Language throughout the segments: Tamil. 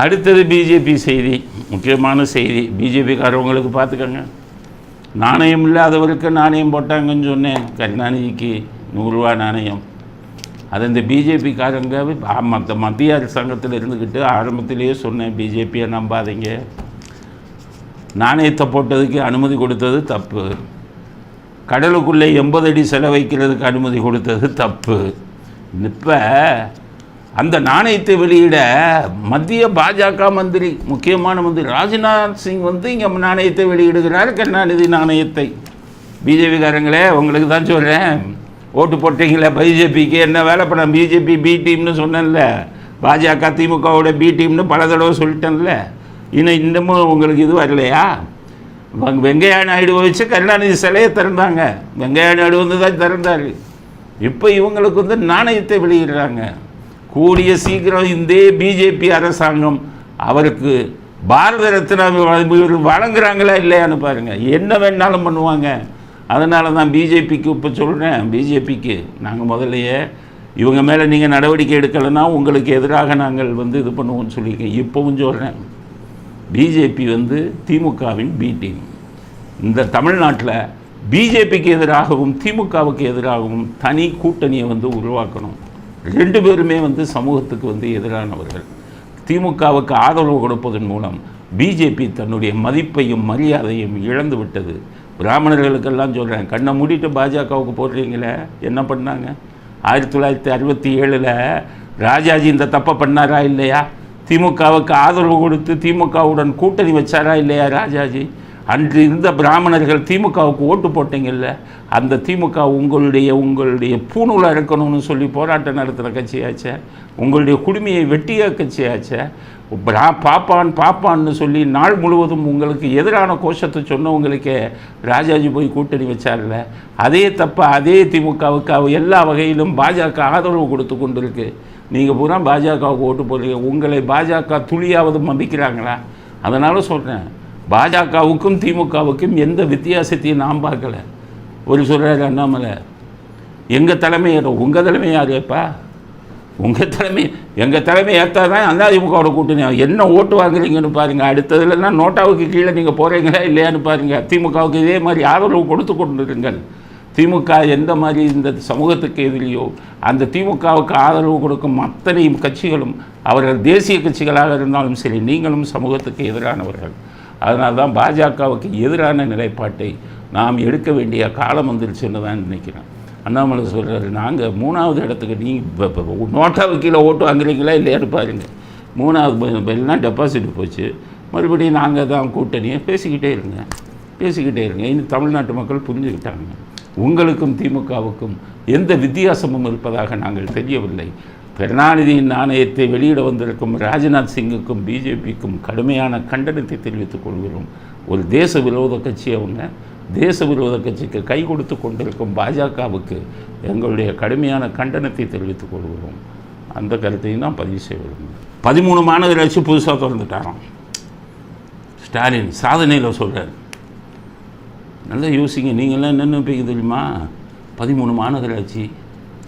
அடுத்தது பிஜேபி செய்தி முக்கியமான செய்தி. பிஜேபிக்காரவங்களுக்கு பார்த்துக்கோங்க. நாணயம் இல்லாதவருக்கு நாணயம் போட்டாங்கன்னு சொன்னேன். கருணாநிதிக்கு நூறுரூவா நாணயம். அது இந்த பிஜேபிக்காரங்க மற்ற மத்திய அரசாங்கத்தில் இருந்துக்கிட்டு ஆரம்பத்திலேயே சொன்னேன். பிஜேபியை நம்பாதீங்க. நாணயத்தை போட்டதுக்கு அனுமதி கொடுத்தது தப்பு. கடலுக்குள்ளே எண்பது அடி செலவைக்கிறதுக்கு அனுமதி கொடுத்தது தப்பு. இப்போ அந்த நாணயத்தை வெளியிட மத்திய பாஜக மந்திரி முக்கியமான மந்திரி ராஜ்நாத் சிங் வந்து இங்கே நாணயத்தை வெளியிடுகிறார் கருணாநிதி நாணயத்தை. பிஜேபிக்காரங்களே உங்களுக்கு தான் சொல்கிறேன் ஓட்டு போட்டீங்களே பிஜேபிக்கு என்ன வேலை பண்ண பிஜேபி பி டீம்னு சொன்னேன்ல. பாஜக திமுகவோட பி டீம்னு பல தடவை சொல்லிட்டேன்ல. இன்னும் இன்னமும் உங்களுக்கு இது வரலையா? வெங்கையா நாயுடு வச்சு கருணாநிதி சிலையை திறந்தாங்க. வெங்கையா நாயுடு வந்து தான் திறந்தார். இப்போ இவங்களுக்கு வந்து நாணயத்தை வெளியிடுறாங்க. கூடிய சீக்கிரம் இந்த பிஜேபி அரசாங்கம் அவருக்கு பாரத ரத்னா வழங்குறாங்களா இல்லையான்னு பாருங்கள் என்ன வேணாலும் பண்ணுவாங்க. அதனால தான் பிஜேபிக்கு இப்போ சொல்கிறேன் பிஜேபிக்கு நாங்கள் முதல்லையே இவங்க மேலே நீங்கள் நடவடிக்கை எடுக்கலைன்னா உங்களுக்கு எதிராக நாங்கள் வந்து இது பண்ணுவோம்னு சொல்லியிருக்கேன். இப்போவும் சொல்கிறேன் பிஜேபி வந்து திமுகவின் பி டீம் இந்த தமிழ்நாட்டில் பிஜேபிக்கு எதிராகவும் திமுகவுக்கு எதிராகவும் தனி கூட்டணியை வந்து உருவாக்கணும். ரெண்டு பேருமே வந்து சமூகத்துக்கு வந்து எதிரானவர்கள். திமுகவுக்கு ஆதரவு கொடுப்பதன் மூலம் பிஜேபி தன்னுடைய மதிப்பையும் மரியாதையும் இழந்து விட்டது. பிராமணர்களுக்கெல்லாம் சொல்கிறேன் கண்ணை மூடிட்டு பாஜகவுக்கு போடுறீங்களே என்ன பண்ணாங்க? ஆயிரத்தி தொள்ளாயிரத்தி அறுபத்தி ஏழில் ராஜாஜி இந்த தப்பை பண்ணாரா இல்லையா? திமுகவுக்கு ஆதரவு கொடுத்து திமுகவுடன் கூட்டணி வச்சாரா இல்லையா ராஜாஜி? அன்று இருந்த பிராமணர்கள் திமுகவுக்கு ஓட்டு போட்டீங்கல்ல அந்த திமுக உங்களுடைய உங்களுடைய பூணூலாக இருக்கணும்னு சொல்லி போராட்டம் நடத்துகிற கட்சியாச்சே? உங்களுடைய குடுமையை வெட்டிய கட்சியாச்சே? பிரா பாப்பான் பாப்பான்னு சொல்லி நாள் முழுவதும் உங்களுக்கு எதிரான கோஷத்தை சொன்னவங்களுக்கே ராஜாஜி போய் கூட்டணி வச்சார்ல? அதே தப்பாக அதே திமுகவுக்கு அவ எல்லா வகையிலும் பாஜக ஆதரவு கொடுத்து கொண்டிருக்கு. நீங்கள் பூரா பாஜகவுக்கு ஓட்டு போடுறீங்க. உங்களை பாஜக துளியாவது மதிக்கிறாங்களா? அதனால் சொல்கிறேன் பாஜகவுக்கும் திமுகவுக்கும் எந்த வித்தியாசத்தையும் நாம் பார்க்கல. ஒரு சொல்கிறார் அண்ணாமலை எங்கள் தலைமை உங்கள் தலைமை யாருப்பா உங்கள் தலைமை எங்கள் தலைமை ஏற்றா தான் அதிமுகவோட கூட்டணி. என்ன ஓட்டு வாங்குறீங்கன்னு பாருங்கள் அடுத்ததுலன்னா நோட்டாவுக்கு கீழே நீங்கள் போகிறீங்களா இல்லையான்னு பாருங்கள் திமுகவுக்கு இதே மாதிரி ஆதரவு கொடுத்து கொண்டிருங்கள். திமுக எந்த மாதிரி இந்த சமூகத்துக்கு எதிரியோ அந்த திமுகவுக்கு ஆதரவு கொடுக்கும் அத்தனை கட்சிகளும் அவர்கள் தேசிய கட்சிகளாக இருந்தாலும் சரி நீங்களும் சமூகத்துக்கு எதிரானவர்கள். அதனால தான் பாஜகவுக்கு எதிரான நிலைப்பாட்டை நாம் எடுக்க வேண்டிய காலம் வந்துருச்சுன்னு தான் நினைக்கிறேன். அண்ணாமலை சொல்கிறாரு நாங்கள் மூணாவது இடத்துக்கு நீ இப்போ நோட்டாவுக்கு கீழே ஓட்டு வாங்குறீங்களா இல்லையான்னு பாருங்க. மூணாவது எல்லாம் டெபாசிட் போச்சு. மறுபடியும் நாங்கள் தான் கூட்டணியை பேசிக்கிட்டே இருங்க. பேசிக்கிட்டே இருங்க. இன்னும் தமிழ்நாட்டு மக்கள் புரிஞ்சுக்கிட்டாங்க. உங்களுக்கும் திமுகவுக்கும் எந்த வித்தியாசமும் இருப்பதாக நாங்கள் தெரியவில்லை. கருணாநிதியின் நாணயத்தை வெளியிட வந்திருக்கும் ராஜ்நாத் சிங்குக்கும் பிஜேபிக்கும் கடுமையான கண்டனத்தை தெரிவித்துக் கொள்கிறோம். ஒரு தேச விரோத கட்சி அவங்க. தேச விரோத கட்சிக்கு கை கொடுத்து கொண்டிருக்கும் பாஜகவுக்கு எங்களுடைய கடுமையான கண்டனத்தை தெரிவித்துக் கொள்கிறோம். அந்த கருத்தையும் தான் பதிவு செய்ய விரும்புகிறேன். பதிமூணு மாநகராட்சி புதுசாக திறந்துட்டாராம். ஸ்டாலின் சாதனையில் சொல்கிறார் நல்லா யோசிங்க நீங்கள்லாம் என்ன நினைப்பீங்க தெரியுமா? பதிமூணு மாநகராட்சி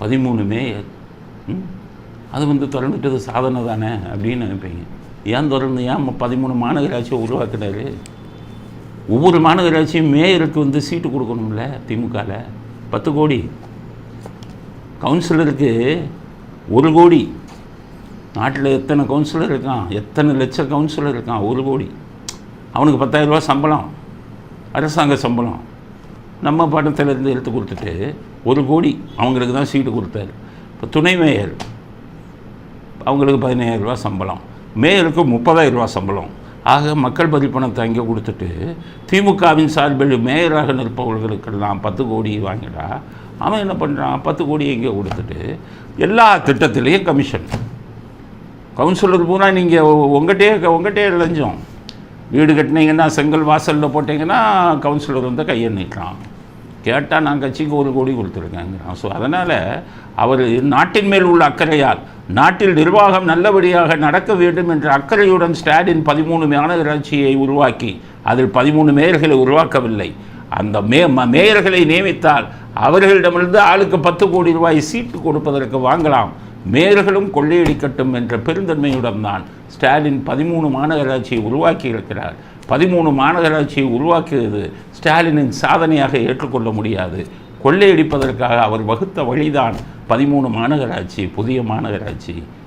பதிமூணு மேயர் ம்? அது வந்து திறந்துட்டது சாதனை தானே அப்படின்னு நினைப்பீங்க. ஏன் திறந்து ஏன் பதிமூணு மாநகராட்சியை உருவாக்கினாரு? ஒவ்வொரு மாநகராட்சியும் மேயருக்கு வந்து சீட்டு கொடுக்கணும்ல திமுகவில் பத்து கோடி. கவுன்சிலருக்கு ஒரு கோடி. நாட்டில் எத்தனை கவுன்சிலர் இருக்கான்? எத்தனை லட்சம் கவுன்சிலர் இருக்கான்? ஒரு கோடி. அவனுக்கு பத்தாயிரரூபா சம்பளம். அரசாங்க சம்பளம். நம்ம பட்டத்திலேருந்து எடுத்து கொடுத்துட்டு ஒரு கோடி அவங்களுக்கு தான் சீட்டு கொடுத்தாரு. இப்போ துணை மேயர். அவங்களுக்கு பதினாயிரம் சம்பளம். மேயருக்கு முப்பதாயிரம் சம்பளம். ஆக மக்கள் வரி பணத்தை அங்கே கொடுத்துட்டு திமுகவின் சார்பில் மேயராக நிற்பவர்களுக்கெல்லாம் பத்து கோடி வாங்கிடா அவன் என்ன பண்ணுறான் பத்து கோடி இங்கே கொடுத்துட்டு எல்லா திட்டத்திலையும் கமிஷன் கவுன்சிலர் பூரா நீங்கள் உங்கள்கிட்டே உங்கள்கிட்டே லஞ்சம் வீடு கட்டினீங்கன்னா செங்கல் வாசலில் போட்டிங்கன்னா கவுன்சிலர் வந்து கையை நீட்டுறான். கேட்டால் நான் கட்சிக்கு ஒரு கோடி கொடுத்துருக்கேங்கிறான். ஸோ அதனால் அவர் நாட்டின் மேல் உள்ள அக்கறையால் நாட்டில் நிர்வாகம் நல்லபடியாக நடக்க வேண்டும் என்ற அக்கறையுடன் ஸ்டாலின் பதிமூணு மாநகராட்சியை உருவாக்கி அதில் பதிமூணு மேயர்களை உருவாக்கவில்லை. அந்த மே ம- மேயர்களை நியமித்தால் அவர்களிடமிருந்து ஆளுக்கு பத்து கோடி ரூபாய் சீட்டு கொடுப்பதற்கு வாங்கலாம். மேயர்களும் கொள்ளையடிக்கட்டும் என்ற பெருந்தன்மையுடன் தான் ஸ்டாலின் பதிமூணு மாநகராட்சியை உருவாக்கி இருக்கிறார் பதிமூணு மாநகராட்சியை உருவாக்கியது ஸ்டாலினின் சாதனையாக ஏற்றுக்கொள்ள முடியாது. கொள்ளையடிப்பதற்காக அவர் வகுத்த வழிதான் பதிமூணு மாநகராட்சி புதிய மாநகராட்சி.